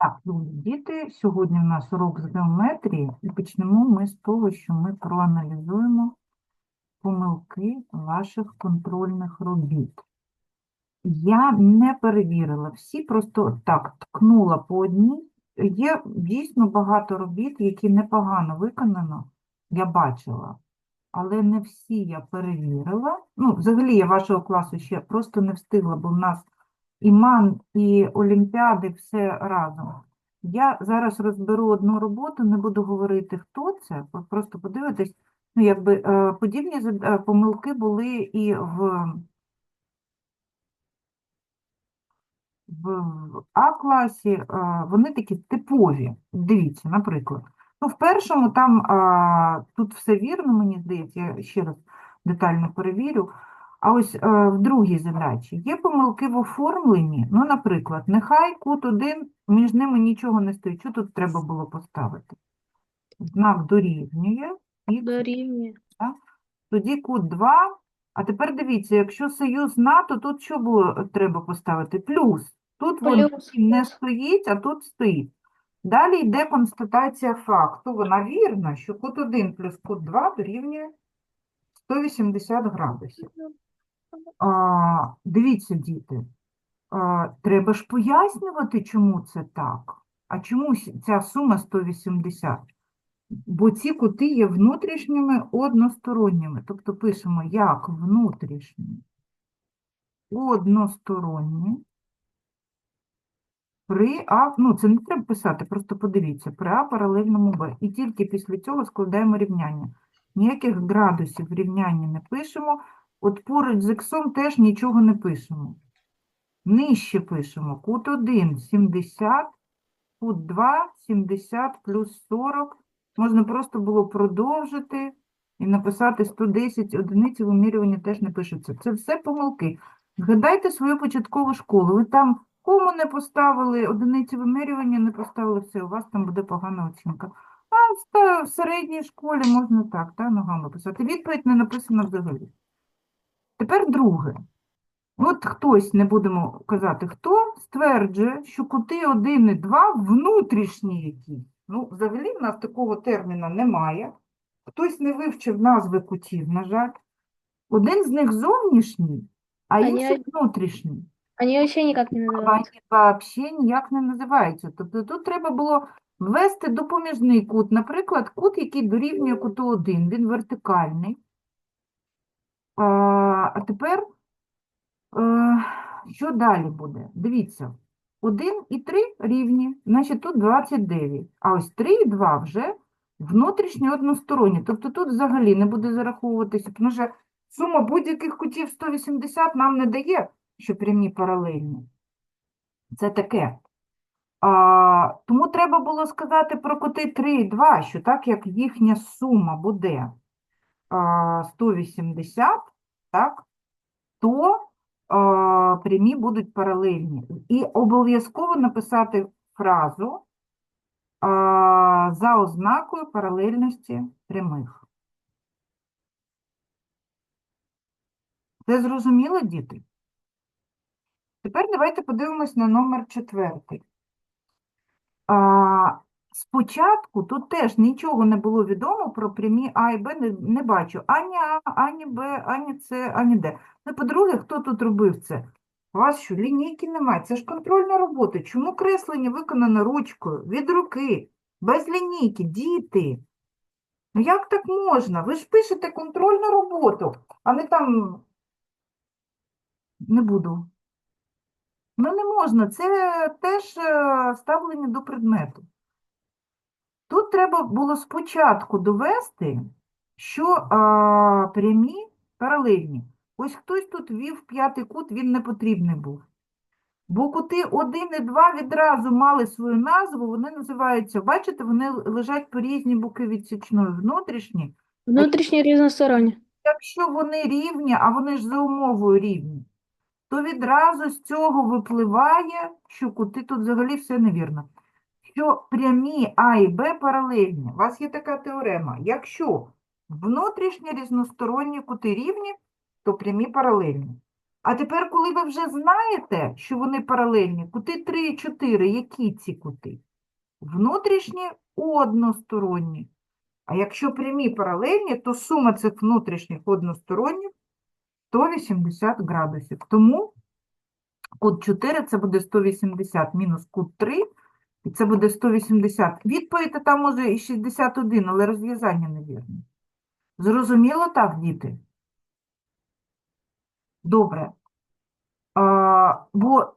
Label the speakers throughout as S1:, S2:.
S1: Так, любі діти, сьогодні в нас урок з геометрії, і почнемо ми з того, що ми проаналізуємо помилки ваших контрольних робіт. Я не перевірила всі, просто так ткнула по одній. Є дійсно багато робіт, які непогано виконано, я бачила, але не всі я перевірила. Ну, взагалі я вашого класу ще просто не встигла, бо в нас і МАН, і Олімпіади все разом. Я зараз розберу одну роботу, не буду говорити, хто це, просто подивитесь. Ну, якби е, подібні е, помилки були і в, в, в А-класі, е, вони такі типові. Дивіться, наприклад. Ну, в першому там тут все вірно, мені здається, я ще раз детально перевірю. А ось е, в другій задачі є помилки в оформленні. Ну, наприклад, нехай кут 1, між ними нічого не стоїть. Що тут треба було поставити? Знак дорівнює, і
S2: Дорівнює.
S1: тоді кут 2. А тепер дивіться, якщо союз НАТО, тут що було е, треба поставити? Плюс. Тут воно не стоїть, а тут стоїть. Далі йде констатація факту. Вона вірна, що кут 1 плюс кут 2 дорівнює 180 градусів. А, дивіться, діти, а, треба ж пояснювати, чому це так. А чому ця сума 180? Бо ці кути є внутрішніми односторонніми. Тобто пишемо як внутрішні односторонні при А, ну це не треба писати, просто подивіться, при А паралельному Б. І тільки після цього складаємо рівняння. Ніяких градусів в рівнянні не пишемо. От поруч з іксом теж нічого не пишемо. Нижче пишемо кут 1 – 70, кут 2 – 70 плюс 40. Можна просто було продовжити і написати 110 одиниці вимірювання теж не пишеться. Це все помилки. Згадайте свою початкову школу. Ви там кому не поставили, одиниці вимірювання не поставили, все, у вас там буде погана оцінка. А в середній школі можна так, та, ногами писати. Відповідь не написана взагалі. Тепер друге. От хтось, не будемо казати хто, стверджує, що кути 1 і 2 внутрішні якісь. Ну, взагалі в нас такого терміна немає. Хтось не вивчив назви кутів, на жаль. Один з них зовнішній, а інший внутрішній.
S2: Они вообще никак не
S1: А
S2: называются.
S1: Вони взагалі ніяк не називаються. Тобто тут треба було ввести допоміжний кут. Наприклад, кут, який дорівнює куту 1, він вертикальний. А, тепер, е, що далі буде? Дивіться, 1 і 3 рівні, значить тут 29. А ось 3 і 2 вже внутрішні односторонні. Тобто тут взагалі не буде зараховуватися, тому що сума будь-яких кутів 180 нам не дає, що прямі паралельні. Це таке. А, тому треба було сказати про кути 3 і 2, що так як їхня сума буде 180, так, то прямі будуть паралельні. І обов'язково написати фразу за ознакою паралельності прямих. Це зрозуміло, діти? Тепер давайте подивимось на номер четвертий. Спочатку тут теж нічого не було відомо про прямі А і Б, не, не бачу ані А, ані Б, ані С, ані Д. Ну, по-друге, хто тут робив це? У вас що, лінійки немає? Це ж контрольна робота. Чому креслення виконано ручкою, від руки, без лінійки, діти? Ну як так можна? Ви ж пишете контрольну роботу, а не там не буду. Ну, не можна, це теж е, ставлення до предмету. Тут треба було спочатку довести, що а, прямі паралельні. Ось хтось тут ввів п'ятий кут, він не потрібний був. Бо кути 1 і 2 відразу мали свою назву, вони називаються, бачите, вони лежать по різні боки відсічної, внутрішні.
S2: Внутрішні різносторонні.
S1: Якщо вони рівні, а вони ж за умовою рівні, то відразу з цього випливає, що кути тут взагалі все невірно. Що прямі А і Б паралельні. У вас є така теорема. Якщо внутрішні різносторонні кути рівні, то прямі паралельні. А тепер, коли ви вже знаєте, що вони паралельні, кути 3 і 4, які ці кути? Внутрішні односторонні. А якщо прямі паралельні, то сума цих внутрішніх односторонніх 180 градусів. Тому кут 4 це буде 180 мінус кут 3, і це буде 180. Відповідь там може і 61, але розв'язання невірне. Зрозуміло так, діти? Добре. А, бо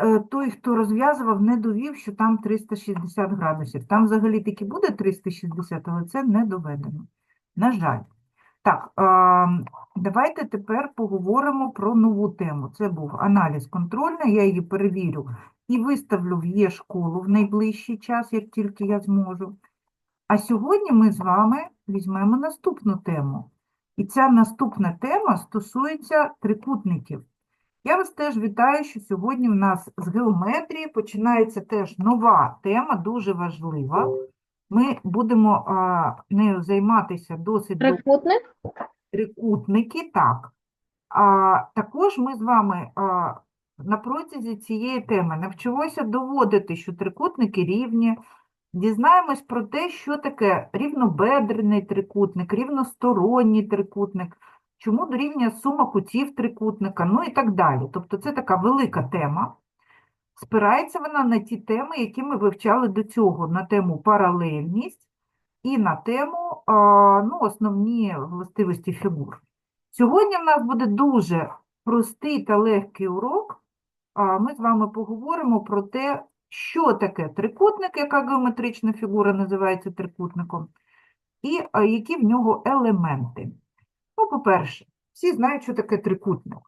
S1: е, той, хто розв'язував, не довів, що там 360 градусів. Там взагалі таки буде 360, але це не доведено. На жаль. Так, давайте тепер поговоримо про нову тему. Це був аналіз контрольний, я її перевірю і виставлю в є-школу в найближчий час, як тільки я зможу. А сьогодні ми з вами візьмемо наступну тему. І ця наступна тема стосується трикутників. Я вас теж вітаю, що сьогодні в нас з геометрії починається теж нова тема, дуже важлива. Ми будемо а, нею займатися досить.
S2: Трикутник?
S1: Трикутники, так. А, також ми з вами а, на протязі цієї теми навчимося доводити, що трикутники рівні, дізнаємось про те, що таке рівнобедрений трикутник, рівносторонній трикутник, чому дорівнює сума кутів трикутника, ну і так далі. Тобто це така велика тема. Спирається вона на ті теми, які ми вивчали до цього, на тему паралельність і на тему ну, основні властивості фігур. Сьогодні в нас буде дуже простий та легкий урок. А Ми з вами поговоримо про те, що таке трикутник, яка геометрична фігура називається трикутником, і які в нього елементи. Ну, по-перше, всі знають, що таке трикутник.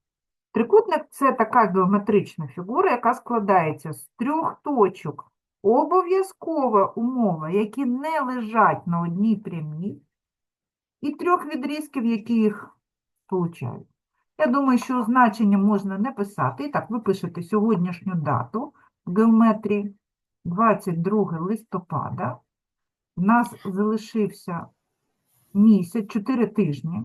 S1: Трикутник – це така геометрична фігура, яка складається з трьох точок. Обов'язкова умова, які не лежать на одній прямій, і трьох відрізків, які їх сполучають. Я думаю, що значення можна не писати. І так, ви пишете сьогоднішню дату в геометрії 22 листопада. У нас залишився місяць, 4 тижні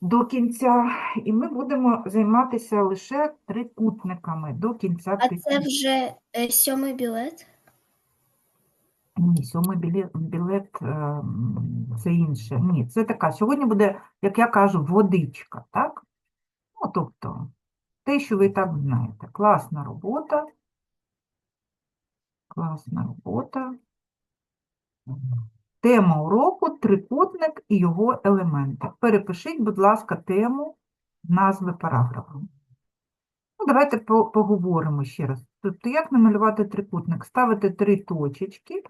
S1: до кінця, і ми будемо займатися лише трикутниками до кінця
S3: А
S1: тижня.
S3: це вже е, сьомий білет?
S1: Ні, сьомий білет, білет це інше. Ні, це така. Сьогодні буде, як я кажу, водичка, так? Ну, тобто, те, що ви так знаєте. Класна робота. Класна робота. Тема уроку трикутник і його елементи. Перепишіть, будь ласка, тему назви параграфу. Ну, давайте поговоримо ще раз. Тобто, як намалювати трикутник? Ставите три точечки,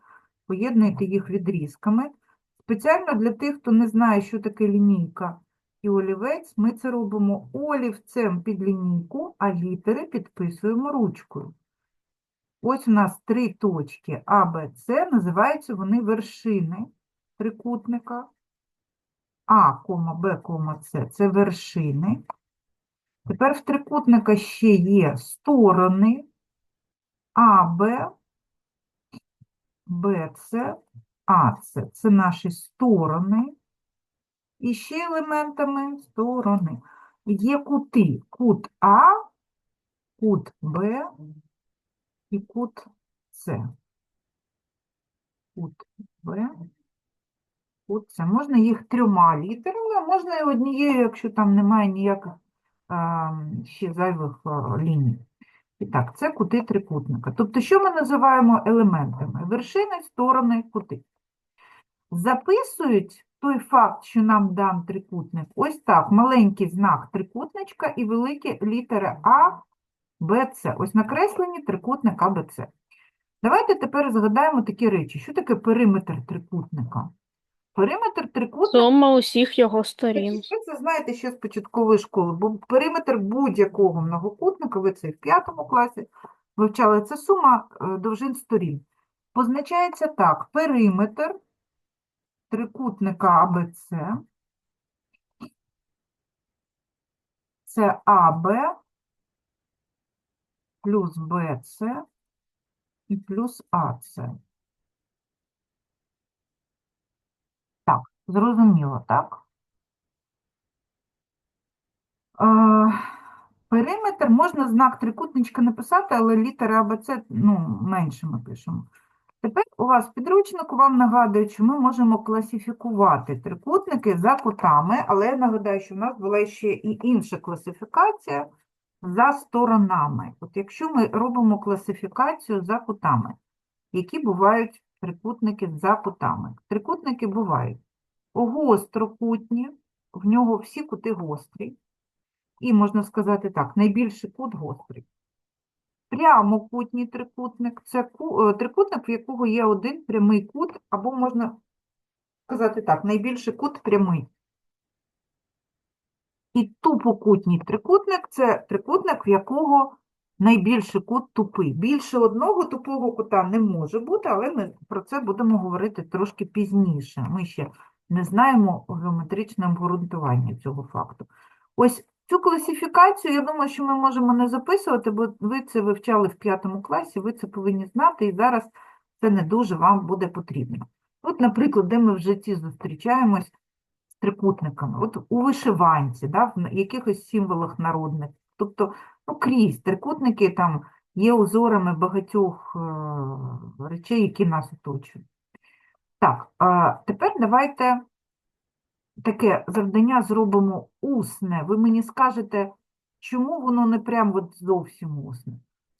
S1: поєднуєте їх відрізками. Спеціально для тих, хто не знає, що таке лінійка і олівець, ми це робимо олівцем під лінійку, а літери підписуємо ручкою. Ось у нас три точки А, Б, С, називаються вони вершини трикутника. А, Б, С – це вершини. Тепер в трикутника ще є сторони А, Б, Б, С, А, С. Це наші сторони. І ще елементами сторони. Є кути. Кут А, кут Б і кут С. Кут Б, кут С. Можна їх трьома літерами, а можна і однією, якщо там немає ніяких а, ще зайвих а, ліній. І так, це кути трикутника. Тобто, що ми називаємо елементами? Вершини, сторони, кути. Записують той факт, що нам дан трикутник, ось так, маленький знак трикутничка і великі літери А, Б, С. Ось накреслені трикутник А, Б, С. Давайте тепер згадаємо такі речі. Що таке периметр трикутника? Периметр трикутника
S2: Сума усіх його сторін.
S1: ви це знаєте ще з початкової школи, бо периметр будь-якого многокутника, ви це і в п'ятому класі вивчали, це сума е, довжин сторін. Позначається так, периметр трикутника АБЦ це АБ плюс БЦ і плюс АЦ. Так, зрозуміло, так? А, Периметр можна знак трикутничка написати, але літери АБЦ ну, менше ми пишемо. Тепер у вас в підручнику вам нагадують, що ми можемо класифікувати трикутники за кутами, але я нагадаю, що в нас була ще і інша класифікація за сторонами. От якщо ми робимо класифікацію за кутами, які бувають трикутники за кутами? Трикутники бувають гострокутні, в нього всі кути гострі. І можна сказати так, найбільший кут гострий. Прямокутній трикутник це е, трикутник, в якого є один прямий кут, або можна сказати так, найбільший кут прямий. І тупокутній трикутник це трикутник, в якого найбільший кут тупий. Більше одного тупого кута не може бути, але ми про це будемо говорити трошки пізніше. Ми ще не знаємо геометричне обґрунтування цього факту. Ось цю класифікацію, я думаю, що ми можемо не записувати, бо ви це вивчали в п'ятому класі, ви це повинні знати, і зараз це не дуже вам буде потрібно. От, наприклад, де ми в житті зустрічаємось з трикутниками, от у вишиванці, да, в якихось символах народних. Тобто, ну, крізь трикутники там є узорами багатьох е, речей, які нас оточують. Так, а тепер давайте таке завдання зробимо усне. Ви мені скажете, чому воно не прям от зовсім усне.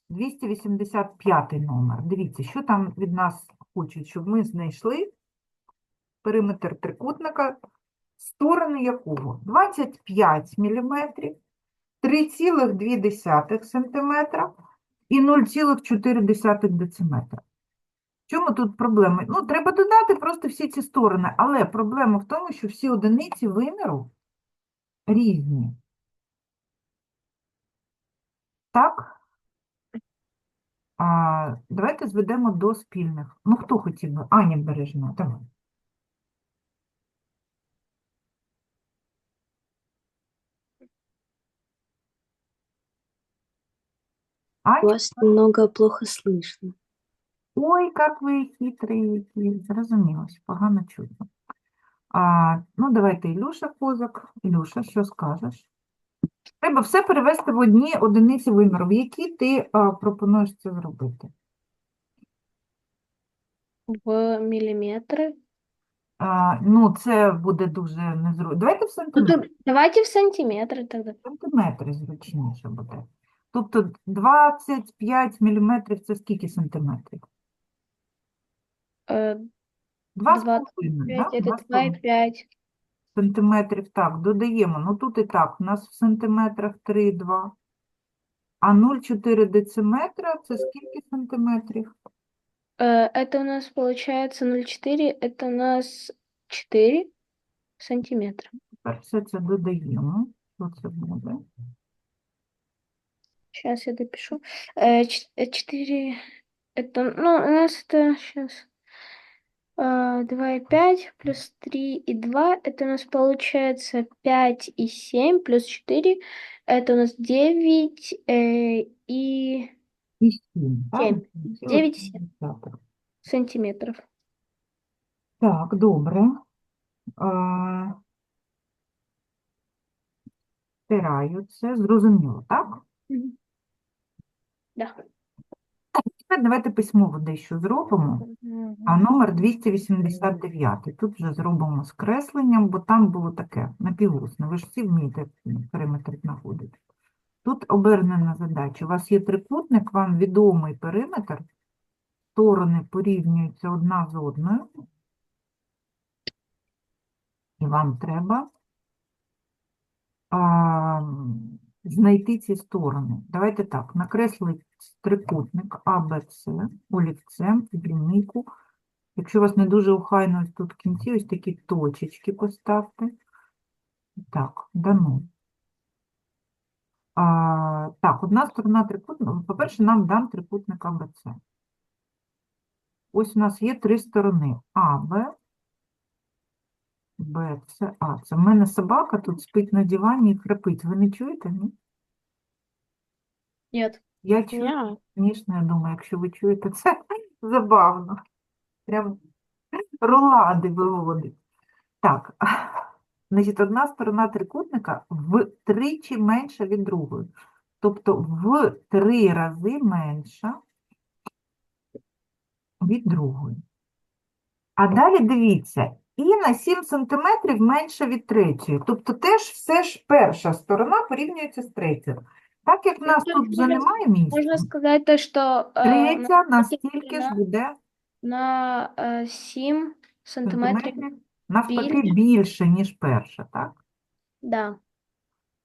S1: 285 номер. Дивіться, що там від нас хочуть, щоб ми знайшли периметр трикутника, сторони якого 25 мм, 3,2 см і 0,4 дециметра. Чому тут проблема? Ну, треба додати просто всі ці сторони, але проблема в тому, що всі одиниці виміру різні. Так? А, давайте зведемо до спільних. Ну, хто хотів би? Аня Бережна, давай. Аня?
S4: Вас немного плохо слышно.
S1: Ой, як ви хитрі, які. Зрозумілось, погано чутно. А, ну, давайте Ілюша Козак. Ілюша, що скажеш? Треба все перевести в одні одиниці виміру. В які ти а, пропонуєш це зробити?
S2: В міліметри.
S1: А, ну, це буде дуже незручно. Давайте в
S2: Ну,
S1: сантиметри.
S2: давайте в сантиметри тогда.
S1: Сантиметри зручніше буде. Тобто 25 міліметрів це скільки сантиметрів?
S2: Э,
S1: Два з
S2: 25
S1: половиною, да?
S2: это
S1: Два з половиною.
S2: 2,5.
S1: Сантиметрів, так, додаємо. Ну тут і так, у нас в сантиметрах 3,2. А 0,4 дециметра це скільки сантиметрів?
S2: Э, Это у нас получается 0,4, это у нас 4 сантиметра.
S1: Тепер все це додаємо. Що це буде?
S2: Сейчас я допишу. Э, ч- э, 4, это, ну, у нас это сейчас 2,5 плюс 3 и 2, это у нас получается 5 и 7 плюс 4, это у нас 9 э, и
S1: І 7, так?
S2: Сім.
S1: Ці
S2: Дев'ять,
S1: от
S2: сім.
S1: десяток.
S2: сантиметров.
S1: Так, добре. А, Стираю це, зрозуміло, так?
S2: Да.
S1: Тепер давайте письмово дещо зробимо. А номер 289. Тут вже зробимо з кресленням, бо там було таке напівусне. Ви ж всі вмієте периметр знаходити. Тут обернена задача. У вас є трикутник, вам відомий периметр, сторони порівнюються одна з одною. І вам треба а, знайти ці сторони. Давайте так, накреслити трикутник АБЦ олівцем лінійку. Якщо у вас не дуже охайно ось тут в кінці, ось такі точечки поставте. Так, дано. А, так, одна сторона трикутника. По-перше, нам дан трикутник АБЦ. Ось у нас є три сторони. АБ, БЦ, А. Це в мене собака тут спить на дивані і храпить. Ви не чуєте? Ні?
S2: Нет.
S1: Я чую. Звісно, я думаю, якщо ви чуєте, це забавно. Прям рулади виводить. Так, Значить, одна сторона трикутника втричі менша від другої. Тобто в три рази менша від другої. А далі дивіться, і на 7 см менше від третьої. Тобто теж все ж перша сторона порівнюється з третьою. Так як в нас тут вже немає місця,
S2: Можно сказать то, что э,
S1: третя
S2: на,
S1: настільки ж буде
S2: на э, 7 сантиметрів.
S1: сантиметрів навпаки
S2: більше,
S1: ніж перша, так?
S2: Да.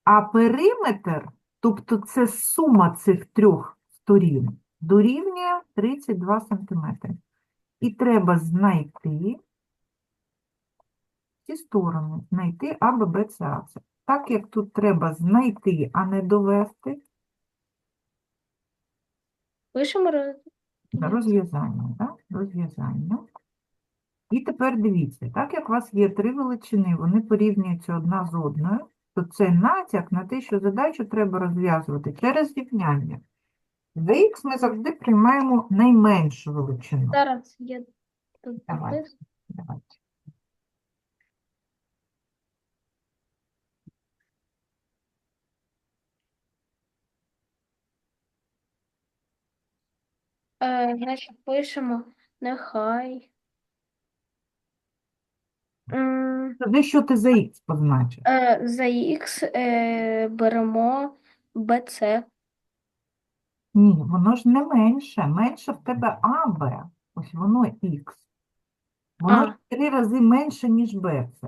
S1: А периметр, тобто це сума цих трьох сторін, дорівнює 32 см. І треба знайти ці сторони, знайти А, Б, Б, С, А. С. Так як тут треба знайти, а не довести,
S2: Пишемо роз...
S1: розв'язання, так? Розв'язання. І тепер дивіться, так як у вас є три величини, вони порівнюються одна з одною, то це натяк на те, що задачу треба розв'язувати через рівняння. За х ми завжди приймаємо найменшу величину.
S2: Зараз я тут
S1: Давай.
S2: записую.
S1: Давайте.
S2: Е, значить, пишемо нехай. М,
S1: Тоді що ти за х позначив?
S2: е, за х е, беремо BC.
S1: Ні, воно ж не менше. Менше в тебе АБ. Ось воно х. Воно
S2: А.
S1: ж в три рази менше, ніж БЦ.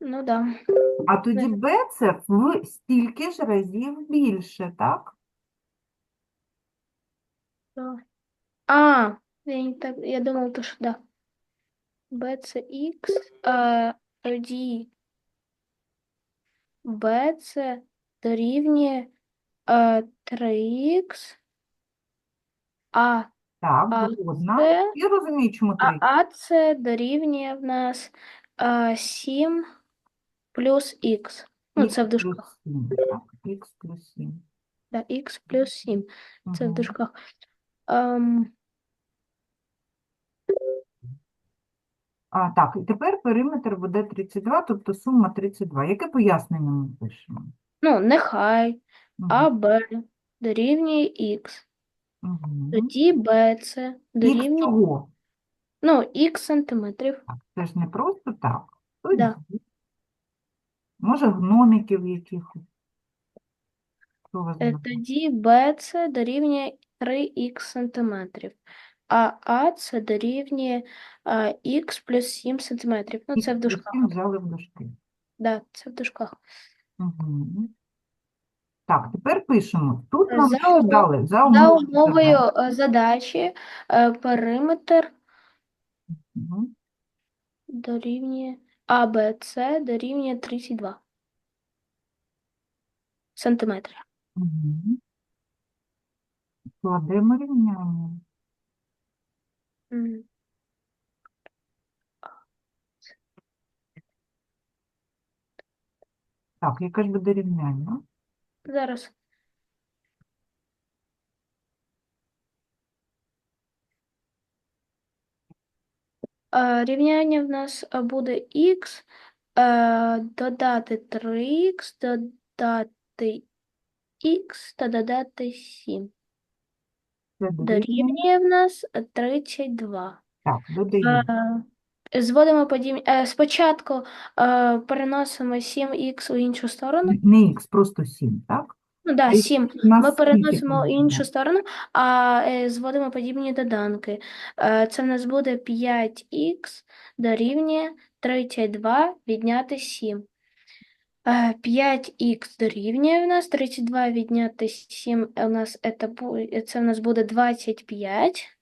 S2: Ну да.
S1: А тоді. БЦ в стільки ж разів більше, так?
S2: Да. А, я не так, я думав, то що да. BCX, е, тоді BC дорівнює е, 3х, а
S1: Так,
S2: А
S1: згодна.
S2: це-
S1: Я розумію, чому
S2: А
S1: три.
S2: АЦ дорівнює в нас а, 7 плюс х. Ну,
S1: Х
S2: це в
S1: плюс
S2: дужках.
S1: 7, так? Х плюс 7.
S2: Да, х плюс 7. Це в
S1: Мгм.
S2: дужках. Ем,
S1: А, так, і тепер периметр буде 32, тобто сума 32. Яке пояснення ми пишемо?
S2: ну, нехай
S1: Мгм.
S2: АБ дорівнює х.
S1: Мгм.
S2: Тоді БЦ
S1: Х
S2: дорівнює,
S1: чого?
S2: ну, х сантиметрів.
S1: Так, це ж не просто так. Тоді.
S2: Да.
S1: Може, гномиків якихось. Хто вас
S2: Е,
S1: знає?
S2: Тоді BC дорівнює 3х сантиметрів. А АЦ дорівнює а, х плюс 7 сантиметрів. Ну, це в дужках.
S1: 7 взяли в дужки.
S2: Да, це в дужках.
S1: Мгм. Так, тепер пишемо. Тут нам
S2: За
S1: що
S2: умов-
S1: дали? За
S2: За
S1: умовою
S2: умовою
S1: задачі.
S2: е, задачі е, периметр
S1: Мгм.
S2: дорівнює АБЦ дорівнює 32 сантиметри.
S1: Мгм. Складемо рівняння.
S2: М.
S1: Так, яке ж буде рівняння?
S2: Зараз. Е, Рівняння в нас е, буде х, е, додати 3х, додати х та додати 7.
S1: Дорівнює.
S2: В нас 32.
S1: Так, додаємо.
S2: Е, Зводимо подібні. е, Спочатку е, переносимо 7х у іншу сторону.
S1: Не х, просто 7, так?
S2: Ну да,
S1: А
S2: 7.
S1: у нас
S2: Ми
S1: скільки
S2: переносимо в іншу сторону, а е, зводимо подібні доданки. Е, Це в нас буде 5х дорівнює 32 відняти 7. Е, 5х дорівнює в нас 32 відняти 7 у нас это, це в нас буде 25.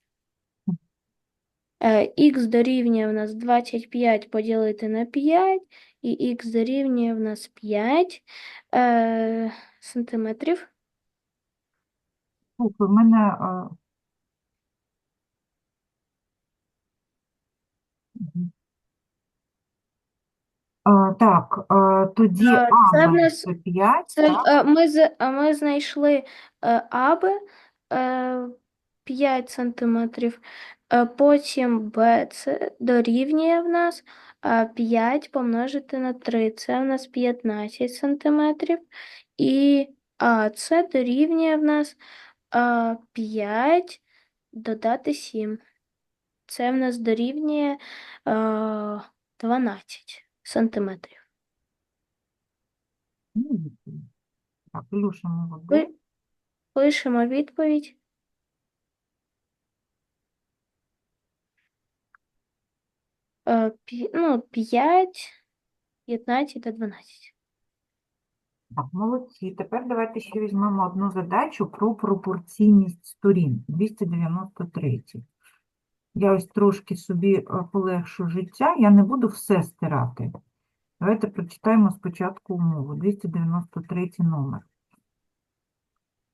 S2: Е, Х дорівнює в нас 25 поділити на 5, і х дорівнює в нас 5 е, сантиметрів.
S1: У мене... а. А, так, а, тоді
S2: Е, це
S1: А
S2: в нас-
S1: 5,
S2: Це,
S1: так?
S2: е, ми, з- е, ми знайшли е, аби е, 5 сантиметрів. Е, Потім BC дорівнює в нас а, 5 помножити на 3. Це в нас 15 сантиметрів. І АС дорівнює в нас а, 5 додати 7. Це в нас дорівнює а, 12 сантиметрів.
S1: Так, молодець.
S2: Ви- Пишемо відповідь. Е, пі- Ну, 5, 15 та 12.
S1: Так, молодці. Тепер давайте ще візьмемо одну задачу про пропорційність сторін. 293. Я ось трошки собі е, полегшу життя, я не буду все стирати. Давайте прочитаємо спочатку умову. 293 номер.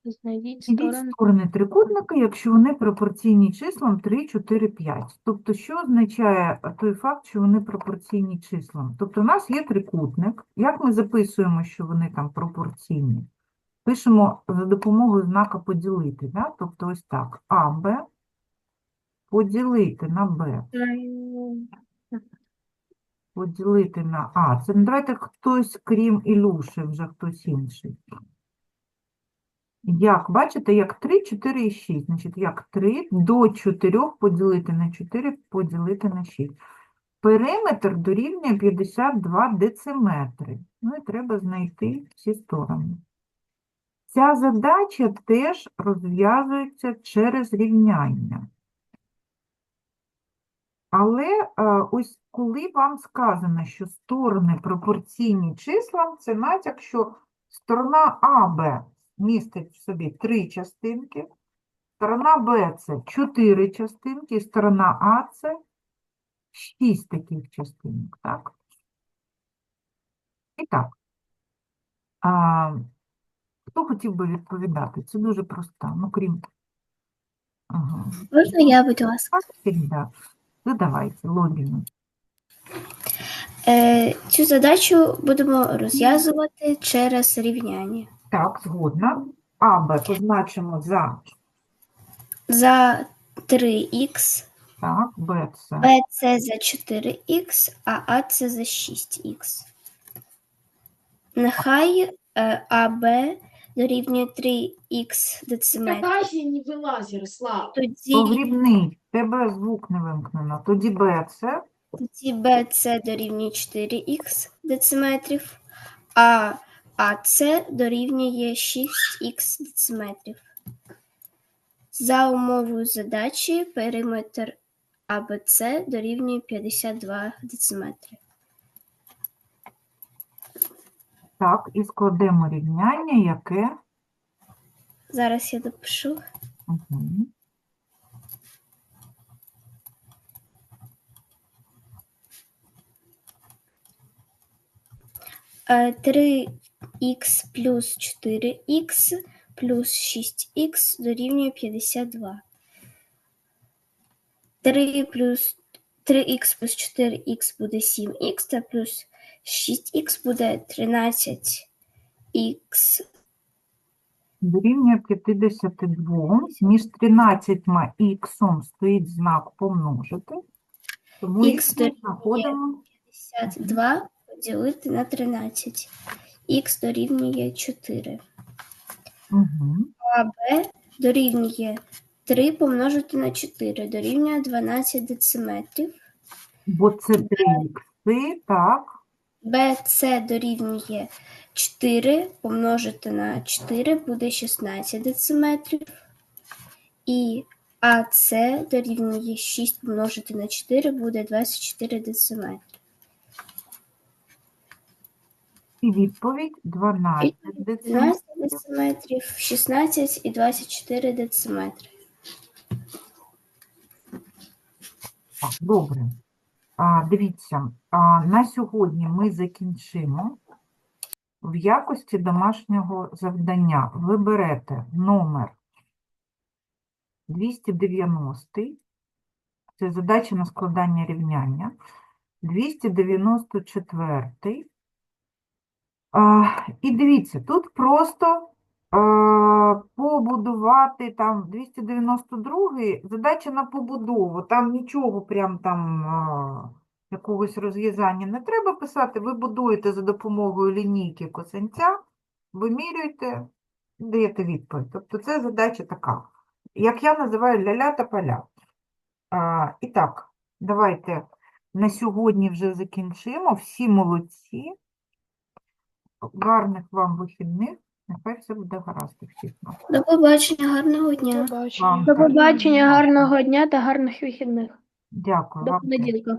S2: Знайдіть сторони.
S1: сторони трикутника, якщо вони пропорційні числам 3, 4, 5. Тобто, що означає е, той факт, що вони пропорційні числам? Тобто, у нас є трикутник. Як ми записуємо, що вони там пропорційні? Пишемо за допомогою знака поділити. Да? Тобто, ось так. АБ поділити на Б, поділити на А. Це ну, давайте хтось, крім Ілюші, вже хтось інший. Як, бачите, як 3, 4 і 6. Значить, як 3 до 4 поділити на 4 поділити на 6. Периметр дорівнює 52 дециметри. Ну і треба знайти всі сторони. Ця задача теж розв'язується через рівняння. Але е, ось коли вам сказано, що сторони пропорційні числам, це натяк, що сторона АБ містить в собі три частинки, сторона Б це чотири частинки, і сторона А це шість таких частинок. Так? І так. А, хто хотів би відповідати? Це дуже просто. Ну, крім. Ага.
S3: Можна я, будь ласка?
S1: Всегда. Ну, давайте, Логіну.
S3: Е, цю задачу будемо розв'язувати через рівняння.
S1: Так, згодна. АБ позначимо за
S3: За 3х,
S1: так, Б це
S3: Б це за 4х, а А це за 6х. Нехай е, АБ дорівнює 3х дециметрів.
S5: Какая не вылазь, Ярослав.
S3: Тоді,
S1: погрібний. Тебе звук не вимкнено. Тоді Б це
S3: тоді Б це дорівнює 4х дециметрів, а АЦ дорівнює 6х дециметрів. За умовою задачі периметр АБЦ дорівнює 52 дециметри.
S1: так, і складемо рівняння, яке.
S3: Зараз я допишу.
S1: Угу.
S3: 3х плюс 4х плюс 6х дорівнює 52. 3 плюс 3х плюс 4х буде 7х, та плюс 6х буде 13х
S1: Дорівнює 52. Між 13 і х стоїть знак помножити. Тому
S3: Х
S1: х знаходимо
S3: 52 поділити на 13. Х дорівнює 4.
S1: угу.
S3: А Б дорівнює 3 помножити на 4, дорівнює 12 дециметрів.
S1: бо це 3 х, так.
S3: БЦ дорівнює 4 помножити на 4 буде 16 дециметрів. І АЦ дорівнює 6 помножити на 4 буде 24 дециметри.
S1: І відповідь 12 дециметрів.
S3: 12 дециметрів, 16 і 24 дециметри.
S1: Так, добре. А, дивіться, а, на сьогодні ми закінчимо. В якості домашнього завдання ви берете номер 290, це задача на складання рівняння, 294. А, і дивіться, тут просто Е, побудувати там 292 задача на побудову. Там нічого прям там е, якогось розв'язання не треба писати. Ви будуєте за допомогою лінійки косинця, вимірюєте, даєте відповідь. Тобто це задача така, як я називаю ля-ля та поля. А, і так, давайте на сьогодні вже закінчимо. Всі молодці. Гарних вам вихідних. Нехай все буде гаразд у всіх нас.
S3: До побачення, гарного дня.
S1: Вам
S2: До
S1: гарного
S2: побачення,
S1: дня.
S2: гарного дня та гарних вихідних.
S1: Дякую
S2: До
S1: вам.
S2: понеділка.